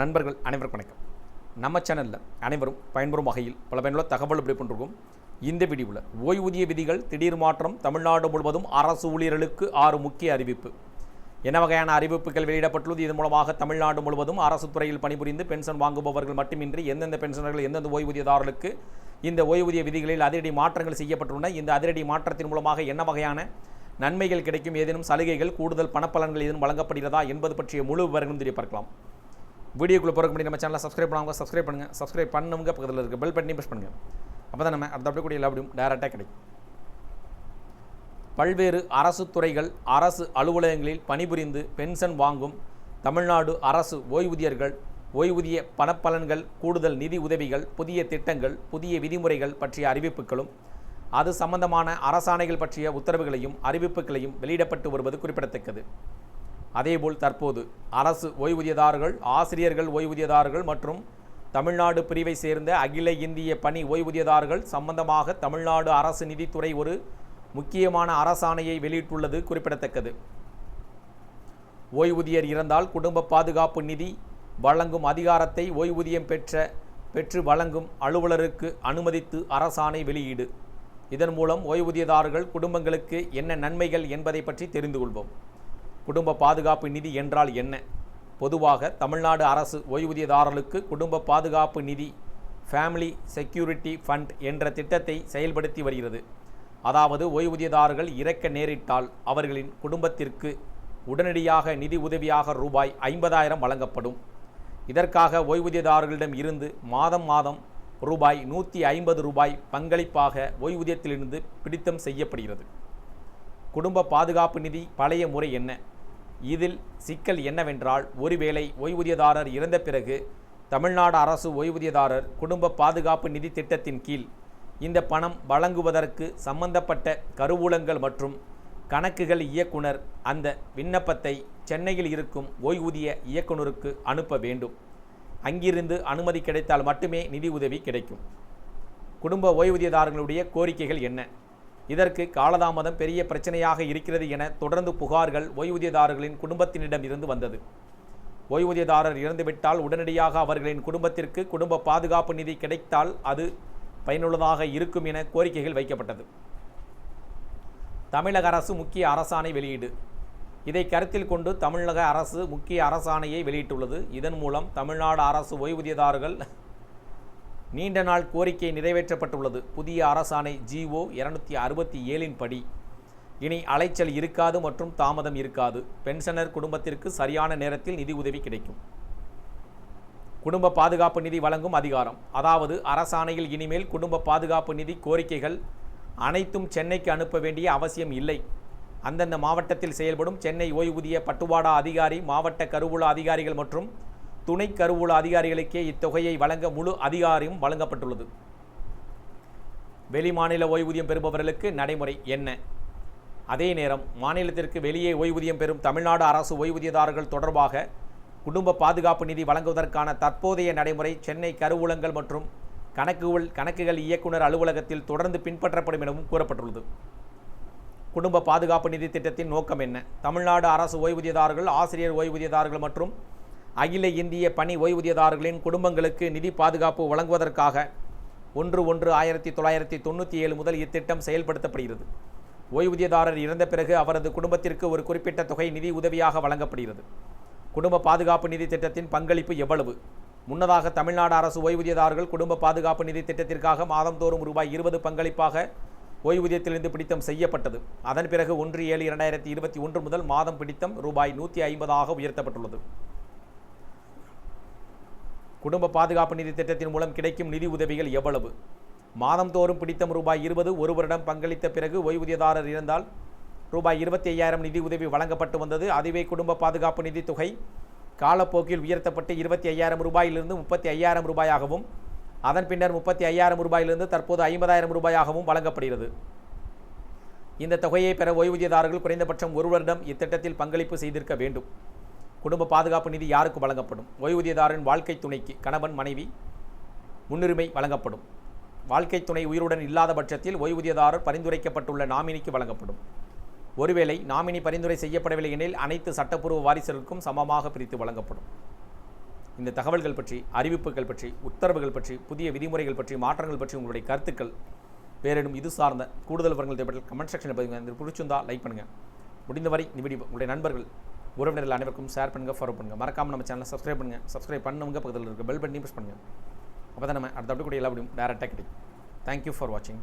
நண்பர்கள் அனைவருக்கும் வணக்கம். நம்ம சேனலில் அனைவரும் பயன்பெறும் வகையில் பல பயனுள்ள தகவல் இப்படி பண்ணிருக்கோம். இந்த வீடியோவில் ஓய்வூதிய விதிகள் திடீர் மாற்றம் தமிழ்நாடு முழுவதும் அரசு ஊழியர்களுக்கு ஆறு முக்கிய அறிவிப்பு. என்ன வகையான அறிவிப்புகள் வெளியிடப்பட்டுள்ளது? இதன் மூலமாக தமிழ்நாடு முழுவதும் அரசு துறையில் பணிபுரிந்து பென்ஷன் வாங்குபவர்கள் மட்டுமின்றி எந்தெந்த பென்ஷனர்கள் எந்தெந்த ஓய்வூதியதாரர்களுக்கு இந்த ஓய்வூதிய விதிகளில் அதிரடி மாற்றங்கள் செய்யப்பட்டுள்ளன? இந்த அதிரடி மாற்றத்தின் மூலமாக என்ன வகையான நன்மைகள் கிடைக்கும்? ஏதேனும் சலுகைகள் கூடுதல் பணப்பலன்கள் ஏதேனும் வழங்கப்படுகிறதா என்பது பற்றிய முழு விவரங்களும் தெரிய பார்க்கலாம். வீடியோக்குள்ளே போகிற முன்னாடி நம்ம சேனலை சப்ஸ்கிரைப் பண்ணுவாங்க சப்ஸ்கிரைப் பண்ணுங்கள் சப்ஸ்கிரைப் பண்ணவங்க பக்கத்தில் இருக்க பெல் பட்டனையும் ப்ரெஸ் பண்ணுங்கள் அப்போ தான் நம்ம அடுத்த அப்படி எல்லா அப்படியும் டேரெக்டாக கிடைக்கும். பல்வேறு அரசு துறைகள் அரசு அலுவலகங்களில் பணிபுரிந்து பென்ஷன் வாங்கும் தமிழ்நாடு அரசு ஓய்வூதியர்கள் ஓய்வூதிய பணப்பலன்கள் கூடுதல் நிதி உதவிகள் புதிய திட்டங்கள் புதிய விதிமுறைகள் பற்றிய அறிவிப்புகளும் அது சம்பந்தமான அரசாணைகள் பற்றிய உத்தரவுகளையும் அறிவிப்புகளையும் வெளியிடப்பட்டு வருவது குறிப்பிடத்தக்கது. அதேபோல் தற்போது அரசு ஓய்வூதியதாரர்கள் ஆசிரியர்கள் ஓய்வூதியதாரர்கள் மற்றும் தமிழ்நாடு பிரிவை சேர்ந்த அகில இந்திய பணி ஓய்வூதியதாரர்கள் சம்பந்தமாக தமிழ்நாடு அரசு நிதித்துறை ஒரு முக்கியமான அரசாணையை வெளியிட்டுள்ளது குறிப்பிடத்தக்கது. ஓய்வூதியர் இறந்தால் குடும்ப பாதுகாப்பு நிதி வழங்கும் அதிகாரத்தை ஓய்வூதியம் பெற்ற பெற்று வழங்கும் அலுவலருக்கு அனுமதித்து அரசாணை வெளியீடு. இதன் மூலம் ஓய்வூதியதாரர்கள் குடும்பங்களுக்கு என்ன நன்மைகள் என்பதை பற்றி தெரிந்து கொள்வோம். குடும்ப பாதுகாப்பு நிதி என்றால் என்ன? பொதுவாக தமிழ்நாடு அரசு ஓய்வூதியதாரர்களுக்கு குடும்ப பாதுகாப்பு நிதி ஃபேமிலி செக்யூரிட்டி ஃபண்ட் என்ற திட்டத்தை செயல்படுத்தி வருகிறது. அதாவது ஓய்வூதியதாரர்கள் இறக்க நேரிட்டால் அவர்களின் குடும்பத்திற்கு உடனடியாக நிதி உதவியாக ரூபாய் ஐம்பதாயிரம் வழங்கப்படும். இதற்காக ஓய்வூதியதாரர்களிடம் இருந்து மாதம் மாதம் ரூபாய் நூற்றி ஐம்பது ரூபாய் பங்களிப்பாக ஓய்வூதியத்திலிருந்து பிடித்தம் செய்யப்படுகிறது. குடும்ப பாதுகாப்பு நிதி பழைய முறை என்ன? இதில் சிக்கல் என்னவென்றால் ஒருவேளை ஓய்வூதியதாரர் இறந்த பிறகு தமிழ்நாடு அரசு ஓய்வூதியதாரர் குடும்ப பாதுகாப்பு நிதி திட்டத்தின் கீழ் இந்த பணம் வழங்குவதற்கு சம்பந்தப்பட்ட கருவூலங்கள் மற்றும் கணக்குகள் இயக்குனர் அந்த விண்ணப்பத்தை சென்னையில் இருக்கும் ஓய்வூதிய இயக்குனருக்கு அனுப்ப வேண்டும். அங்கிருந்து அனுமதி கிடைத்தால் மட்டுமே நிதி உதவி கிடைக்கும். குடும்ப ஓய்வூதியதாரர்களுடைய கோரிக்கைகள் என்ன? இதற்கு காலதாமதம் பெரிய பிரச்சனையாக இருக்கிறது என தொடர்ந்து புகார்கள் ஓய்வூதியதாரர்களின் குடும்பத்தினிடம் இருந்து வந்தது. ஓய்வூதியதாரர் இறந்துவிட்டால் உடனடியாக அவர்களின் குடும்பத்திற்கு குடும்ப பாதுகாப்பு நிதி கிடைத்தால் அது பயனுள்ளதாக இருக்கும் என கோரிக்கைகள் வைக்கப்பட்டது. தமிழக அரசு முக்கிய அரசாணை வெளியீடு. இதை கருத்தில் கொண்டு தமிழக அரசு முக்கிய அரசாணையை வெளியிட்டுள்ளது. இதன் மூலம் தமிழ்நாடு அரசு ஓய்வூதியதாரர்கள் நீண்ட நாள் கோரிக்கை நிறைவேற்றப்பட்டுள்ளது. புதிய அரசாணை ஜிஓ இருநூத்தி அறுபத்தி ஏழின் படி. இனி அலைச்சல் இருக்காது மற்றும் தாமதம் இருக்காது. பென்ஷனர் குடும்பத்திற்கு சரியான நேரத்தில் நிதி உதவி கிடைக்கும். குடும்ப பாதுகாப்பு நிதி வழங்கும் அதிகாரம். அதாவது அரசாணையில் இனிமேல் குடும்ப பாதுகாப்பு நிதி கோரிக்கைகள் அனைத்தும் சென்னைக்கு அனுப்ப வேண்டிய அவசியம் இல்லை. அந்தந்த மாவட்டத்தில் செயல்படும் சென்னை ஓய்வூதிய பட்டுவாடா அதிகாரி மாவட்ட கருவூல அதிகாரிகள் மற்றும் துணை கருவூல அதிகாரிகளுக்கே இத்தொகையை வழங்க முழு அதிகாரியும் வழங்கப்பட்டுள்ளது. வெளிமாநில ஓய்வூதியம் பெறுபவர்களுக்கு நடைமுறை என்ன? அதே நேரம் மாநிலத்திற்கு வெளியே ஓய்வூதியம் பெறும் தமிழ்நாடு அரசு ஓய்வூதியதாரர்கள் தொடர்பாக குடும்ப பாதுகாப்பு நிதி வழங்குவதற்கான தற்போதைய நடைமுறை சென்னை கருவூலங்கள் மற்றும் கணக்குகள் கணக்குகள் இயக்குனர் அலுவலகத்தில் தொடர்ந்து பின்பற்றப்படும் எனவும் கூறப்பட்டுள்ளது. குடும்ப பாதுகாப்பு நிதி திட்டத்தின் நோக்கம் என்ன? தமிழ்நாடு அரசு ஓய்வூதியதாரர்கள் ஆசிரியர் ஓய்வூதியதாரர்கள் மற்றும் அகில இந்திய பணி ஓய்வூதியதாரர்களின் குடும்பங்களுக்கு நிதி பாதுகாப்பு வழங்குவதற்காக ஒன்று ஒன்று ஆயிரத்தி தொள்ளாயிரத்தி தொண்ணூற்றி ஏழு முதல் இத்திட்டம் செயல்படுத்தப்படுகிறது. ஓய்வூதியதாரர் இறந்த பிறகு அவரது குடும்பத்திற்கு ஒரு குறிப்பிட்ட தொகை நிதி உதவியாக வழங்கப்படுகிறது. குடும்ப பாதுகாப்பு நிதி திட்டத்தின் பங்களிப்பு எவ்வளவு? முன்னதாக தமிழ்நாடு அரசு ஓய்வூதியதாரர்கள் குடும்ப பாதுகாப்பு நிதி திட்டத்திற்காக மாதந்தோறும் ரூபாய் இருபது பங்களிப்பாக ஓய்வூதியத்திலிருந்து பிடித்தம் செய்யப்பட்டது. அதன் பிறகு ஒன்று ஏழு இரண்டாயிரத்தி இருபத்தி ஒன்று முதல் மாதம் பிடித்தம் ரூபாய் நூற்றி ஐம்பதாக உயர்த்தப்பட்டுள்ளது. குடும்ப பாதுகாப்பு நிதி திட்டத்தின் மூலம் கிடைக்கும் நிதி உதவிகள் எவ்வளவு? மாதந்தோறும் பிடித்தம் ரூபாய் இருபது ஒரு வருடம் பங்களித்த பிறகு ஓய்வூதியதாரர் இருந்தால் ரூபாய் இருபத்தி ஐயாயிரம் நிதி உதவி வழங்கப்பட்டு வந்தது. அதுவே குடும்ப பாதுகாப்பு நிதி தொகை. காலப்போக்கில் உயர்த்தப்பட்டு இருபத்தி ஐயாயிரம் ரூபாயிலிருந்து முப்பத்தி ஐயாயிரம் ரூபாயாகவும் அதன் பின்னர் முப்பத்தி ஐயாயிரம் ரூபாயிலிருந்து தற்போது ஐம்பதாயிரம் ரூபாயாகவும் வழங்கப்படுகிறது. இந்த தொகையை பெற ஓய்வூதியதாரர்கள் குறைந்தபட்சம் ஒரு வருடம் இத்திட்டத்தில் பங்களிப்பு செய்திருக்க வேண்டும். குடும்ப பாதுகாப்பு நிதி யாருக்கு வழங்கப்படும்? ஓய்வூதியதாரரின் வாழ்க்கை துணைக்கு கணவன் மனைவி முன்னுரிமை வழங்கப்படும். வாழ்க்கை துணை உயிருடன் இல்லாத பட்சத்தில் ஓய்வூதியதாரர் பரிந்துரைக்கப்பட்டுள்ள நாமினிக்கு வழங்கப்படும். ஒருவேளை நாமினி பரிந்துரை செய்யப்படவில்லை எனில் அனைத்து சட்டப்பூர்வ வாரிசுகளுக்கும் சமமாக பிரித்து வழங்கப்படும். இந்த தகவல்கள் பற்றி அறிவிப்புகள் பற்றி உத்தரவுகள் பற்றி புதிய விதிமுறைகள் பற்றி மாற்றங்கள் பற்றி உங்களுடைய கருத்துக்கள் வேறேனும் இது சார்ந்த கூடுதல் விவரங்கள் தேவைப்பட்ட கமெண்ட் செக்ஷனில் பதிவுங்க இது பிடிச்சிருந்தா லைக் பண்ணுங்கள் முடிந்தவரை இந்த வீடியோ உங்களுடைய நண்பர்கள் உறவினர்கள் அனைவருக்கும் ஷேர் பண்ணுங்கள் ஃபாலோ பண்ணுங்கள் மறக்காமல் நம்ம சேனலை சப்ஸ்கிரைப் பண்ணுங்கள் சப்ஸ்கிரைப் பண்ணவங்க பக்கத்தில் இருக்க பெல் பட்டனையும் ப்ரெஸ் பண்ணுங்கள் அப்போ தான் நம்ம அடுத்த அப்படி கூட எல்லா முடியும் டேரெக்டாக கிடைக்கும். தேங்க்யூ ஃபார் வாட்சிங்